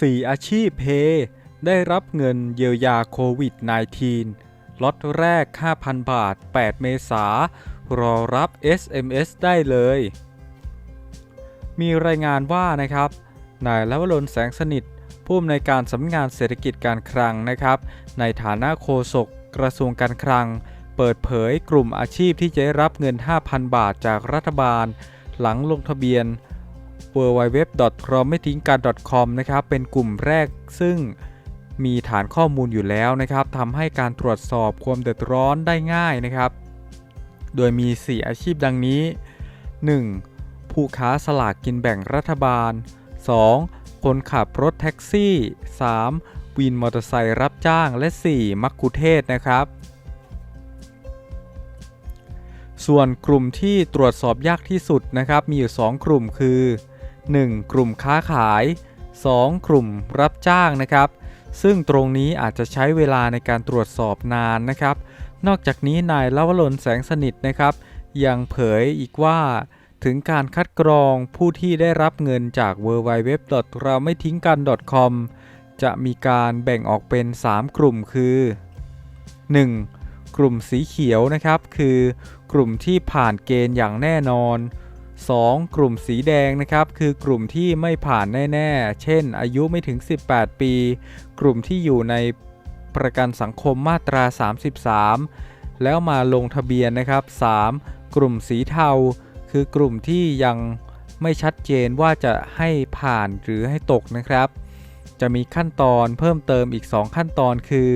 4 อาชีพเพได้รับเงินเยียวยาโควิด -19 ล็อตแรก 5,000 บาท 8 เมษารอรับ SMS ได้เลย มีรายงานว่านะครับ นายลวรนแสงสนิท ผู้อำนวยการสำนักงานเศรษฐกิจการคลังนะครับ ในฐานะโฆษกกระทรวงการคลัง เปิดเผยกลุ่มอาชีพที่จะได้รับเงิน 5,000 บาทจากรัฐบาล หลังลงทะเบียน w w w เราไม่ทิ้งกัน .com นะครับเป็นกลุ่มแรกซึ่งมีฐานข้อมูลอยู่แล้วนะครับทำให้การตรวจสอบความเดือดร้อนได้ง่ายนะครับ โดยมี 4 อาชีพดังนี้ 1. ผู้ค้าสลากกินแบ่งรัฐบาล 2. คนขับรถแท็กซี่ 3. วินมอเตอร์ไซค์รับจ้าง และ 4. มักคุเทศนะครับ ส่วนกลุ่มที่ตรวจสอบยากที่สุดนะครับ มีอยู่ 2 กลุ่มคือ 1. กลุ่มค้าขาย 2. กลุ่มรับจ้างนะครับ ซึ่งตรงนี้อาจจะใช้เวลาในการตรวจสอบนานนะครับ นอกจากนี้นายลวรนแสงสนิทนะครับ ยังเผยอีกว่า ถึงการคัดกรองผู้ที่ได้รับเงินจาก w w w เราไม่ทิ้งกัน .com จะมีการแบ่งออกเป็น 3 กลุ่มคือ 1. กลุ่มสีเขียวนะครับ คือกลุ่มที่ผ่านเกณฑ์อย่างแน่นอน 2. กลุ่มสีแดงนะครับ คือกลุ่มที่ไม่ผ่านแน่ ๆ เช่น อายุไม่ถึง 18 ปี กลุ่มที่อยู่ในประกันสังคมมาตรา 33 แล้วมาลงทะเบียนนะครับ 3. กลุ่มสีเทา คือกลุ่มที่ยังไม่ชัดเจนว่าจะให้ผ่านหรือให้ตกนะครับ จะมีขั้นตอนเพิ่มเติมอีก 2 ขั้นตอนคือ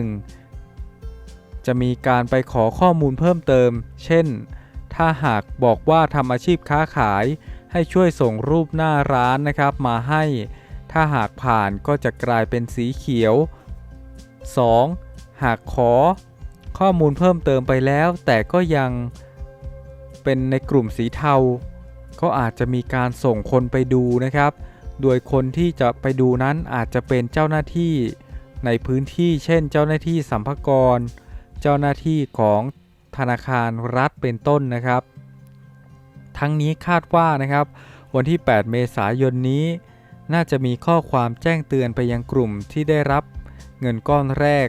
1. จะมีการไปขอข้อมูลเพิ่มเติม เช่น ถ้าหากบอกว่าทำอาชีพค้าขาย ให้ช่วยส่งรูปหน้าร้านนะครับมาให้ ถ้าหากผ่านก็จะกลายเป็นสีเขียว 2. หากขอ ข้อมูลเพิ่มเติมไปแล้ว แต่ก็ยังเป็นในกลุ่มสีเทา ก็อาจจะมีการส่งคนไปดูนะครับ โดยคนที่จะไปดูนั้นอาจจะเป็นเจ้าหน้าที่ในพื้นที่ เช่น เจ้าหน้าที่สัมภากร เจ้าหน้าที่ของ ธนาคารรัฐเป็นต้นนะครับ ทั้งนี้คาดว่านะครับ วันที่ 8 เมษายนนี้ น่าจะมีข้อความแจ้งเตือนไปยังกลุ่มที่ได้รับเงินก้อนแรก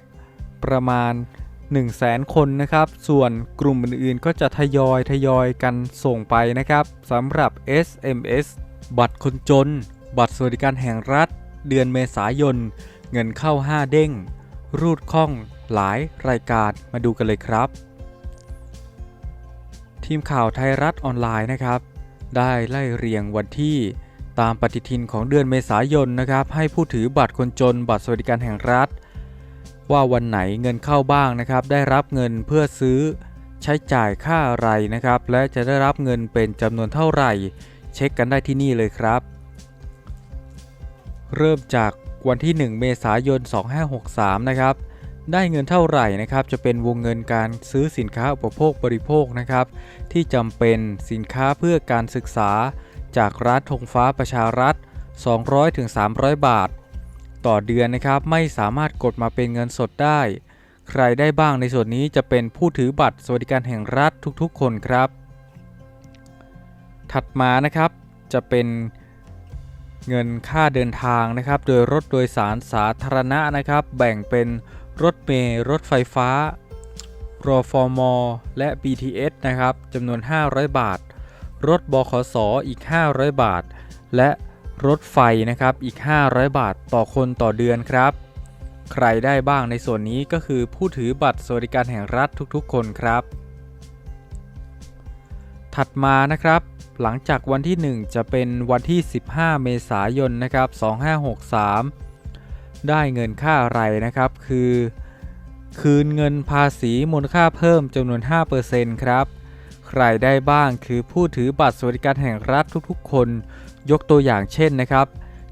ประมาณ 1 0 0 0 0แสนคนนะครับ ส่วนกลุ่มอื่นๆ ก็จะทยอยทยอยกันส่งไปนะครับสำหรับ SMS บัตรคนจน บัตรสวัสดิการแห่งรัฐ เดือนเมษายน เงินเข้า 5 เด้ง รูดคล่องหลายรายการมาดูกันเลยครับ ทีมข่าวไทยรัฐออนไลน์นะครับ ได้ไล่เรียงวันที่ตามปฏิทินของเดือนเมษายนนะครับ ให้ผู้ถือบัตรคนจนบัตรสวัสดิการแห่งรัฐ ว่าวันไหนเงินเข้าบ้างนะครับ ได้รับเงินเพื่อซื้อใช้จ่ายค่าอะไรนะครับ และจะได้รับเงินเป็นจำนวนเท่าไหร่ เช็คกันได้ที่นี่เลยครับ เริ่มจากวันที่ 1 เมษายน 2563 นะครับ ได้เงินเท่าไหร่นะครับ จะเป็นวงเงินการซื้อสินค้าอุปโภคบริโภคนะครับ ที่จำเป็นสินค้าเพื่อการศึกษา จากร้านธงฟ้าประชารัฐ 200-300 บาท ต่อเดือนนะครับไม่สามารถกดมาเป็นเงินสดได้ ใครได้บ้างในส่วนนี้จะเป็นผู้ถือบัตรสวัสดิการแห่งรัฐทุกๆ คนครับ ถัดมานะครับจะเป็นเงินค่าเดินทางนะครับ โดยรถโดยสารสาธารณะนะครับ แบ่งเป็น รถเมล์รถไฟฟ้ารอฟอมและ BTS นะครับจำนวน 500 บาท รถบขสอีก 500 บาท และรถไฟนะครับอีก 500 บาทต่อคนต่อเดือนครับ ใครได้บ้างในส่วนนี้ก็คือผู้ถือบัตรสวัสดิการแห่งรัฐทุกๆ คนครับ ถัดมานะครับ หลังจากวันที่ 1 จะเป็นวันที่ 15 เมษายนนะครับ2563 ได้เงินค่าอะไรนะครับ คือ คืนเงินภาษีมูลค่าเพิ่มจำนวน 5%ครับ ใครได้บ้างคือผู้ถือบัตรสวัสดิการแห่งรัฐทุกๆ คน ยกตัวอย่างเช่นนะครับ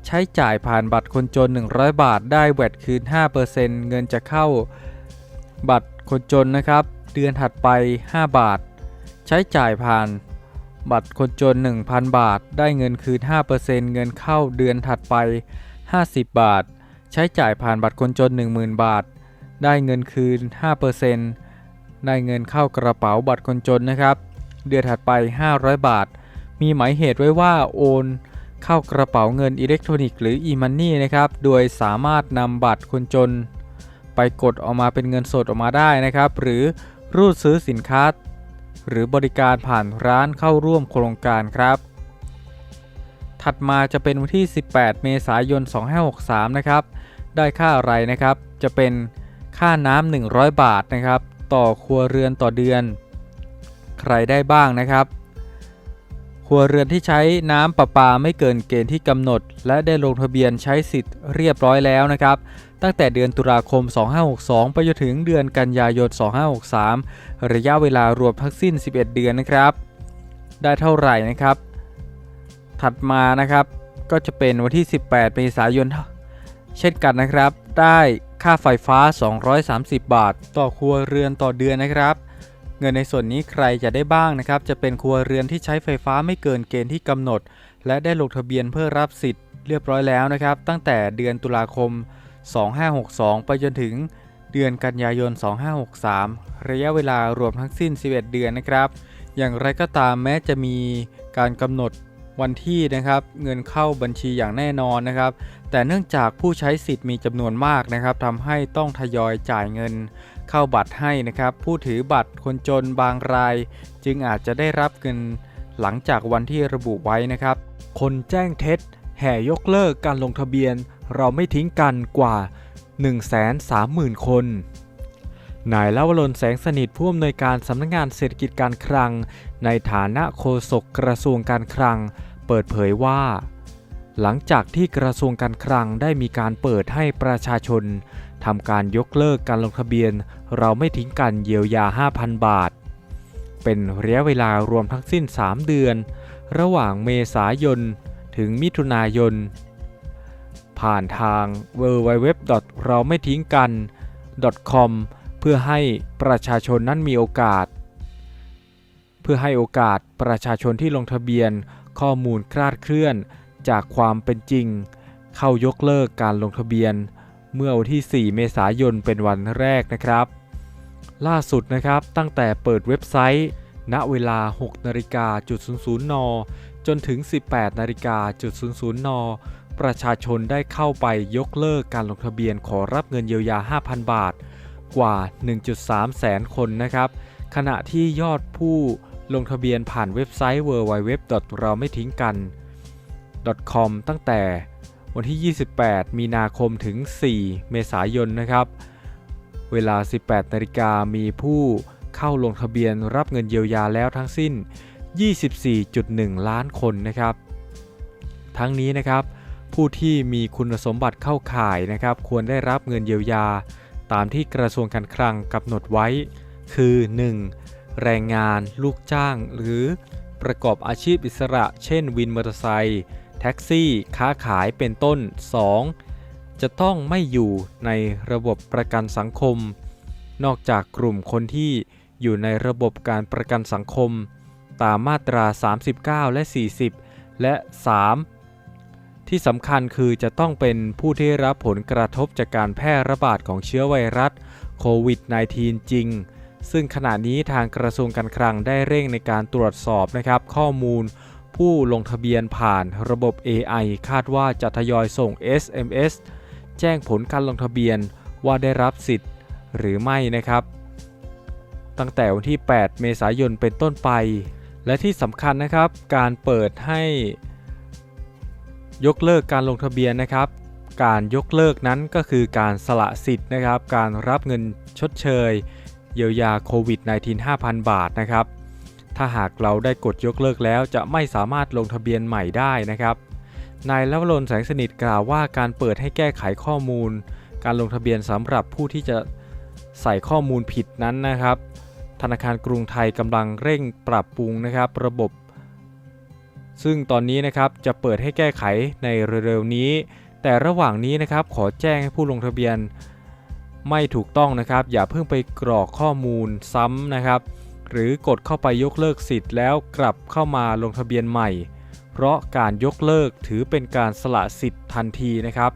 ใช้จ่ายผ่านบัตรคนจน 100 บาทได้แวดคืน 5%เงินจะเข้าบัตรคนจนนะครับ เดือนถัดไป 5 บาท ใช้จ่ายผ่านบัตรคนจน 1,000 บาท ได้เงินคืน 5%เงินเข้าเดือนถัดไป 50 บาท ใช้จ่ายผ่านบัตรคนจน 10,000 บาท ได้เงินคืน 5%ได้เงินเข้ากระเป๋าบัตรคนจนนะครับ เดือนถัดไป 500 บาท มีหมายเหตุไว้ว่าโอนเข้ากระเป๋าเงินอิเล็กทรอนิกส์หรือ e-money นะครับ โดยสามารถนำบัตรคนจน ไปกดออกมาเป็นเงินสดออกมาได้นะครับ หรือรูดซื้อสินค้า หรือบริการผ่านร้านเข้าร่วมโครงการครับ ถัดมาจะเป็นวันที่ 18 เมษายน 2563 นะครับ ได้ค่าอะไรนะครับ จะเป็นค่าน้ำ100 บาทนะครับ ต่อครัวเรือนต่อเดือน ใครได้บ้างนะครับ ครัวเรือนที่ใช้น้ำประปาไม่เกินเกณฑ์ที่กำหนด และได้ลงทะเบียนใช้สิทธิ์เรียบร้อยแล้วนะครับตั้งแต่เดือนตุลาคม 2562 ไปจนถึงเดือนกันยายน 2563 ระยะเวลารวมทั้งสิ้น 11 เดือนนะครับ ได้เท่าไหร่นะครับ ถัดมานะครับก็จะเป็นวันที่ 18เมษายน เช่นกันนะครับ ได้ค่าไฟฟ้า 230 บาท ต่อครัวเรือนต่อเดือนนะครับ เงินในส่วนนี้ใครจะได้บ้างนะครับ จะเป็นครัวเรือนที่ใช้ไฟฟ้าไม่เกินเกณฑ์ที่กำหนด และได้ลงทะเบียนเพื่อรับสิทธิ์เรียบร้อยแล้วนะครับ ตั้งแต่เดือนตุลาคม 2562 ไปจนถึงเดือนกันยายน 2563 ระยะเวลารวมทั้งสิ้น 11 เดือนนะครับ อย่างไรก็ตามแม้จะมีการกำหนด วันที่นะครับเงินเข้าบัญชีอย่างแน่นอนนะครับ แต่เนื่องจากผู้ใช้สิทธิ์มีจำนวนมากนะครับทำให้ต้องทยอยจ่ายเงิน เข้าบัตรให้นะครับ ผู้ถือบัตรคนจนบางราย จึงอาจจะได้รับเงินหลังจากวันที่ระบุไว้นะครับ คนแจ้งเท็จ แห่ยกเลิกการลงทะเบียน เราไม่ทิ้งกันกว่า 130,000 คนนายลาวรนแสงสนิทผู้อำนวยการสำนักงงานเศรษฐกิจการคลัง ในฐานะโฆษกกระทรวงการคลัง เปิดเผยว่า หลังจากที่กระทรวงการคลังได้มีการเปิดให้ประชาชนทำการยกเลิกการลงทะเบียน เราไม่ทิ้งกันเยียวยา 5,000 บาท เป็นระยะเวลารวมทั้งสิ้น 3 เดือน ระหว่างเมษายน ถึงมิถุนายน ผ่านทาง w w w เราไม่ทิ้งกัน .com เพื่อให้ประชาชนนั้นมีโอกาส เพื่อให้โอกาสประชาชนที่ลงทะเบียน ข้อมูลคลาดเคลื่อนจากความเป็นจริง เข้ายกเลิกการลงทะเบียน เมื่อวันที่ 4 เมษายนเป็นวันแรกนะครับ ล่าสุดนะครับตั้งแต่เปิดเว็บไซต์ ณเวลา 6นาฬิกาจุด00 น จนถึง 18นาฬิกาจุด00 น ประชาชนได้เข้าไปยกเลิกการลงทะเบียนขอรับเงินเยียวยา 5,000 บาท กว่า 1.3 แสนคนนะครับ ขณะที่ยอดผู้ ลงทะเบียนผ่านเว็บไซต์ www เราไม่ทิ้งกัน .com ตั้งแต่วันที่ 28 มีนาคมถึง 4 เมษายนนะครับ เวลา 18นาฬิกามีผู้เข้าลงทะเบียนรับเงินเยียวยาแล้วทั้งสิ้น 24.1 ล้านคนนะครับ ทั้งนี้นะครับ ผู้ที่มีคุณสมบัติเข้าข่ายนะครับ ควรได้รับเงินเยียวยา ตามที่กระทรวงการคลังกำหนดไว้ คือ 1. แรงงาน ลูกจ้าง หรือประกอบอาชีพอิสระ เช่น วินมอเตอร์ไซค์แท็กซี่ ค้าขายเป็นต้น 2. จะต้องไม่อยู่ในระบบประกันสังคม นอกจากกลุ่มคนที่อยู่ในระบบการประกันสังคม ตามมาตรา 39 และ 40 และ 3. ที่สำคัญคือจะต้องเป็นผู้ที่รับผลกระทบจากการแพร่ระบาดของเชื้อไวรัสโควิด -19 จริง ซึ่งขณะนี้ทางกระทรวงการคลังได้เร่งในการตรวจสอบนะครับข้อมูลผู้ลงทะเบียนผ่านระบบ AI คาดว่าจะทยอยส่ง SMS แจ้งผลการลงทะเบียนว่าได้รับสิทธิ์หรือไม่นะครับ ตั้งแต่วันที่ 8 เมษายนเป็นต้นไป และที่สำคัญนะครับ การเปิดให้ยกเลิกการลงทะเบียนนะครับ การยกเลิกนั้นก็คือการสละสิทธิ์นะครับ การรับเงินชดเชย เยียวยาโควิด -19 5,000 บาทนะครับ ถ้าหากเราได้กดยกเลิกแล้วจะไม่สามารถลงทะเบียนใหม่ได้นะครับ นายลวรนแสงสนิทกล่าวว่าการเปิดให้แก้ไขข้อมูล การลงทะเบียนสำหรับผู้ที่จะใส่ข้อมูลผิดนั้นนะครับ ธนาคารกรุงไทยกำลังเร่งปรับปรุงนะครับ ระบบ ซึ่งตอนนี้นะครับจะเปิดให้แก้ไขในเร็วๆนี้ แต่ระหว่างนี้นะครับขอแจ้งให้ผู้ลงทะเบียน ไม่ถูกต้องนะครับ อย่าเพิ่งไปกรอกข้อมูลซ้ำนะครับ หรือกดเข้าไปยกเลิกสิทธิ์แล้วกลับเข้ามาลงทะเบียนใหม่ เพราะการยกเลิกถือเป็นการสละสิทธิ์ทันทีนะครับ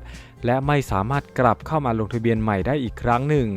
และไม่สามารถกลับเข้ามาลงทะเบียนใหม่ได้อีกครั้งหนึ่ง